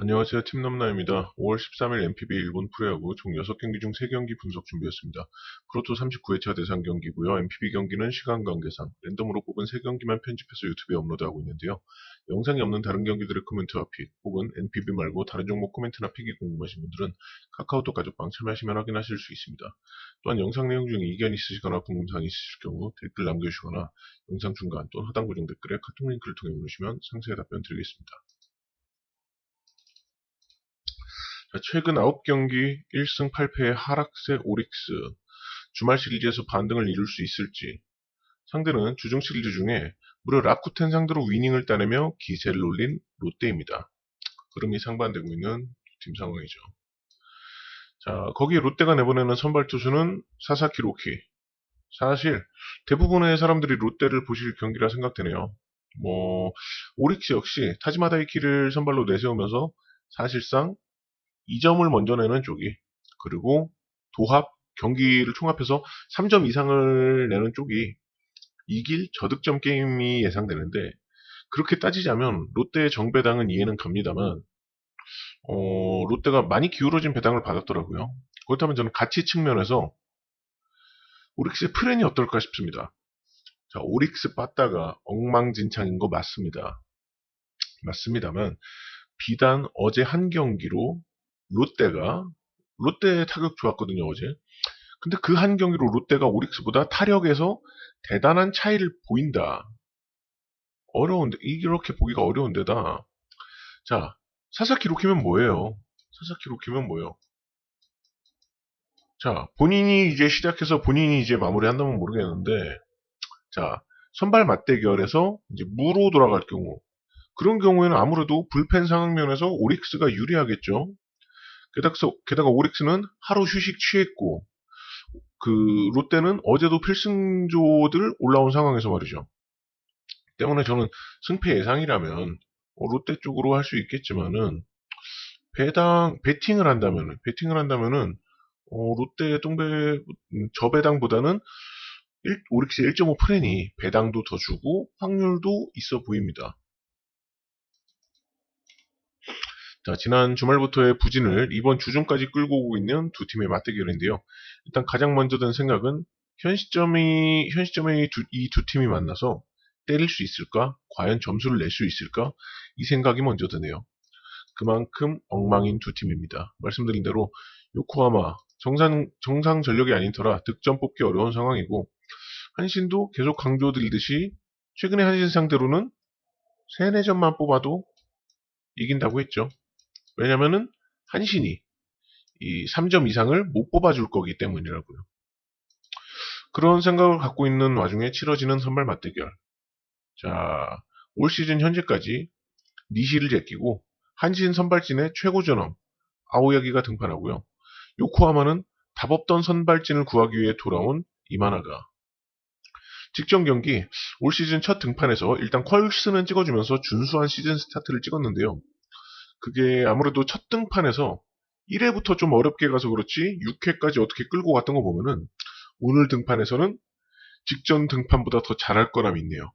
안녕하세요. 팀넘나입니다. 5월 13일 MPB 일본 프로야구 총 6경기 중 3경기 분석 준비했습니다. 프로토 39회차 대상 경기고요. MPB 경기는 시간 관계상 랜덤으로 뽑은 3경기만 편집해서 유튜브에 업로드하고 있는데요. 영상이 없는 다른 경기들의 코멘트와 픽, 혹은 MPB 말고 다른 종목 코멘트나 픽이 궁금하신 분들은 카카오톡 가족방 참여하시면 확인하실 수 있습니다. 또한 영상 내용 중에 이견 있으시거나 궁금사항이 있으실 경우 댓글 남겨주시거나 영상 중간 또는 하단 고정 댓글에 카톡 링크를 통해 보내시면 상세히 답변 드리겠습니다. 자, 최근 9경기 1승 8패의 하락세 오릭스 주말 시리즈에서 반등을 이룰 수 있을지 상대는 주중 시리즈 중에 무려 라쿠텐 상대로 위닝을 따내며 기세를 올린 롯데입니다. 흐름이 상반되고 있는 팀 상황이죠. 자, 거기에 롯데가 내보내는 선발 투수는 사사키 로키. 사실 대부분의 사람들이 롯데를 보실 경기라 생각되네요. 뭐 오릭스 역시 타지마다이키를 선발로 내세우면서 사실상 2점을 먼저 내는 쪽이 그리고 도합 경기를 총합해서 3점 이상을 내는 쪽이 이길 저득점 게임이 예상되는데 그렇게 따지자면 롯데의 정배당은 이해는 갑니다만 어, 롯데가 많이 기울어진 배당을 받았더라고요. 그렇다면 저는 가치 측면에서 오릭스의 프랜이 어떨까 싶습니다. 자, 오릭스 빠따가 엉망진창인 거 맞습니다. 맞습니다만 비단 어제 한 경기로 롯데가 롯데 타격 좋았거든요 어제. 근데 그 한 경기로 롯데가 오릭스보다 타력에서 대단한 차이를 보인다. 어려운데 이렇게 보기가 어려운데다. 자 사사키 로키면 뭐예요? 사사키 로키면 뭐예요? 자 본인이 이제 시작해서 본인이 이제 마무리한다면 모르겠는데 자 선발 맞대결에서 이제 무로 돌아갈 경우 그런 경우에는 아무래도 불펜 상황면에서 오릭스가 유리하겠죠. 게다가, 오릭스는 하루 휴식 취했고 그 롯데는 어제도 필승조들 올라온 상황에서 말이죠. 때문에 저는 승패 예상이라면 어, 롯데 쪽으로 할 수 있겠지만은 배당 배팅을 한다면은 배팅을 한다면은 어, 롯데 똥배 저배당보다는 1, 오릭스 1.5 프렌이 배당도 더 주고 확률도 있어 보입니다. 자, 지난 주말부터의 부진을 이번 주중까지 끌고 오고 있는 두 팀의 맞대결인데요. 일단 가장 먼저 든 생각은 현 시점이 현 시점에 이두 팀이 만나서 때릴 수 있을까? 과연 점수를 낼 수 있을까? 이 생각이 먼저 드네요. 그만큼 엉망인 두 팀입니다. 말씀드린 대로 요코하마 정상 정상 전력이 아닌 터라 득점 뽑기 어려운 상황이고 한신도 계속 강조드리듯이 최근에 한신 상대로는 3, 4점만 뽑아도 이긴다고 했죠. 왜냐면은 한신이 이 3점 이상을 못 뽑아줄 거기 때문이라고요. 그런 생각을 갖고 있는 와중에 치러지는 선발 맞대결. 자, 올 시즌 현재까지 니시를 제끼고 한신 선발진의 최고 전원 아오야기가 등판하고요. 요코하마는 답 없던 선발진을 구하기 위해 돌아온 이마나가 직전 경기 올 시즌 첫 등판에서 일단 퀄스는 찍어주면서 준수한 시즌 스타트를 찍었는데요. 그게 아무래도 첫 등판에서 1회부터 좀 어렵게 가서 그렇지 6회까지 어떻게 끌고 갔던 거 보면은 오늘 등판에서는 직전 등판보다 더 잘할 거라 믿네요.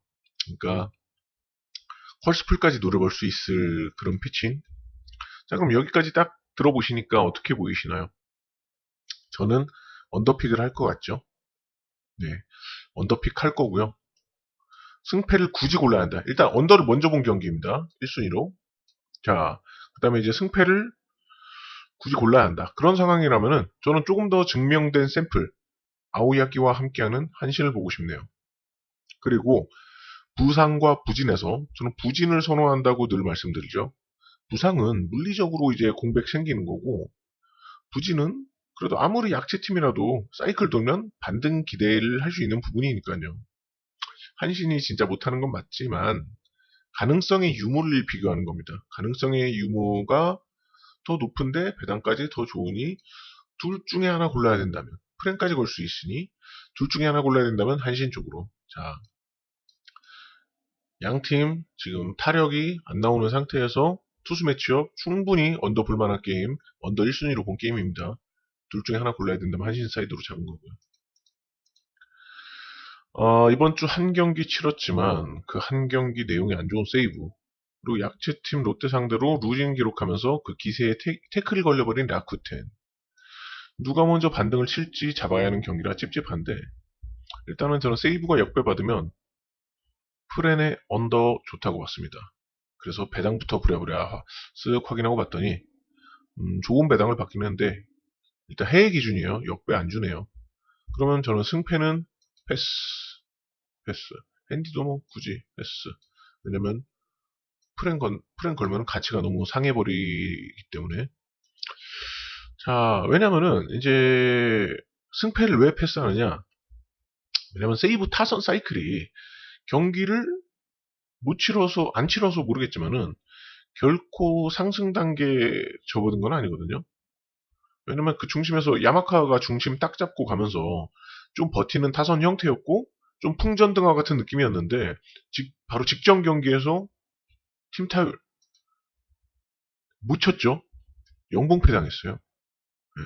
그러니까 헐스풀까지 노려볼 수 있을 그런 피칭. 자 그럼 여기까지 딱 들어보시니까 어떻게 보이시나요? 저는 언더픽을 할 것 같죠. 네, 언더픽 할 거고요. 승패를 굳이 골라야 한다. 일단 언더를 먼저 본 경기입니다. 1순위로. 자, 그 다음에 이제 승패를 굳이 골라야 한다. 그런 상황이라면은 저는 조금 더 증명된 샘플, 아오야키와 함께하는 한신을 보고 싶네요. 그리고 부상과 부진에서 저는 부진을 선호한다고 늘 말씀드리죠. 부상은 물리적으로 이제 공백 생기는 거고 부진은 그래도 아무리 약체팀이라도 사이클 돌면 반등 기대를 할 수 있는 부분이니까요. 한신이 진짜 못하는 건 맞지만 가능성의 유무를 비교하는 겁니다. 가능성의 유무가 더 높은데 배당까지 더 좋으니 둘 중에 하나 골라야 된다면 프랭까지 걸 수 있으니 둘 중에 하나 골라야 된다면 한신 쪽으로 자 양팀 지금 타력이 안 나오는 상태에서 투수 매치업 충분히 언더 볼만한 게임 언더 1순위로 본 게임입니다. 둘 중에 하나 골라야 된다면 한신 사이드로 잡은 거고요. 어, 이번 주 한 경기 치렀지만 그 한 경기 내용이 안 좋은 세이브 그리고 약체팀 롯데 상대로 루징 기록하면서 그 기세에 태, 태클이 걸려버린 라쿠텐. 누가 먼저 반등을 칠지 잡아야 하는 경기라 찝찝한데 일단은 저는 세이브가 역배받으면 프렌의 언더 좋다고 봤습니다. 그래서 배당부터 부랴부랴 쓱 확인하고 봤더니 음, 좋은 배당을 받긴 했는데 일단 해외 기준이에요. 역배 안 주네요. 그러면 저는 승패는 패스. 패스. 핸디도 뭐 굳이 패스. 왜냐면 프렌, 건, 프렌 걸면 가치가 너무 상해버리기 때문에. 자 왜냐면은 이제 승패를 왜 패스하느냐? 왜냐면 세이브 타선 사이클이 경기를 못 치러서 안 치러서 모르겠지만은 결코 상승 단계 접어든 건 아니거든요. 왜냐면 그 중심에서 야마카가 중심 딱 잡고 가면서 좀 버티는 타선 형태였고 좀 풍전등화 같은 느낌이었는데 직- 바로 직전 경기에서 팀 타율 묻혔죠. 영봉패 당했어요. 예.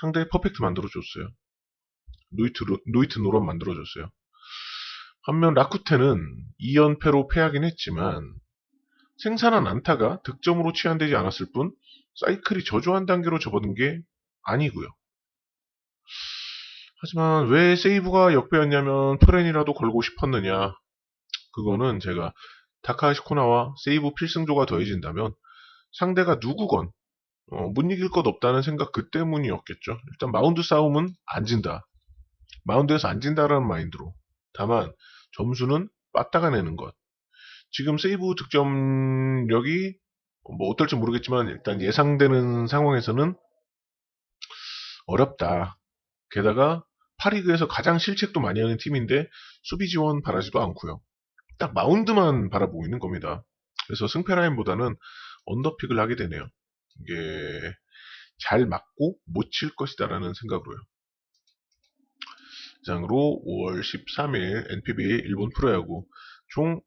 상대 퍼펙트 만들어줬어요. 노이트, 로- 노이트 노런 만들어줬어요. 반면 라쿠텐은 2연패로 패하긴 했지만 생산한 안타가 득점으로 치환되지 않았을 뿐 사이클이 저조한 단계로 접어든 게 아니고요. 하지만 왜 세이브가 역배였냐면 프렌이라도 걸고 싶었느냐 그거는 제가 다카하시 코나와 세이브 필승조가 더해진다면 상대가 누구건 어, 못 이길 것 없다는 생각 그 때문이었겠죠. 일단 마운드 싸움은 안 진다. 마운드에서 안 진다라는 마인드로. 다만 점수는 빠따가 내는 것. 지금 세이브 득점력이 뭐 어떨지 모르겠지만 일단 예상되는 상황에서는 어렵다. 게다가 파리그에서 가장 실책도 많이 하는 팀인데 수비 지원 바라지도 않고요. 딱 마운드만 바라보고 있는 겁니다. 그래서 승패 라인보다는 언더픽을 하게 되네요. 이게 잘 맞고 못 칠 것이다라는 생각으로요. 이상으로 5월 13일 NPB 일본 프로야구 총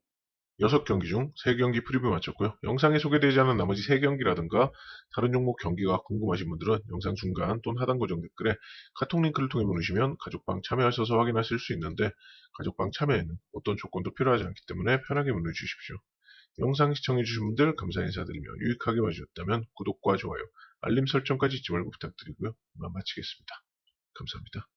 6경기 중 3경기 프리뷰 마쳤고요. 영상에 소개되지 않은 나머지 3경기라든가 다른 종목 경기가 궁금하신 분들은 영상 중간 또는 하단 고정 댓글에 카톡 링크를 통해 보내시면 가족방 참여하셔서 확인하실 수 있는데 가족방 참여에는 어떤 조건도 필요하지 않기 때문에 편하게 문의 주십시오. 영상 시청해주신 분들 감사 인사드리며 유익하게 봐주셨다면 구독과 좋아요, 알림 설정까지 잊지 말고 부탁드리고요. 마치겠습니다. 감사합니다.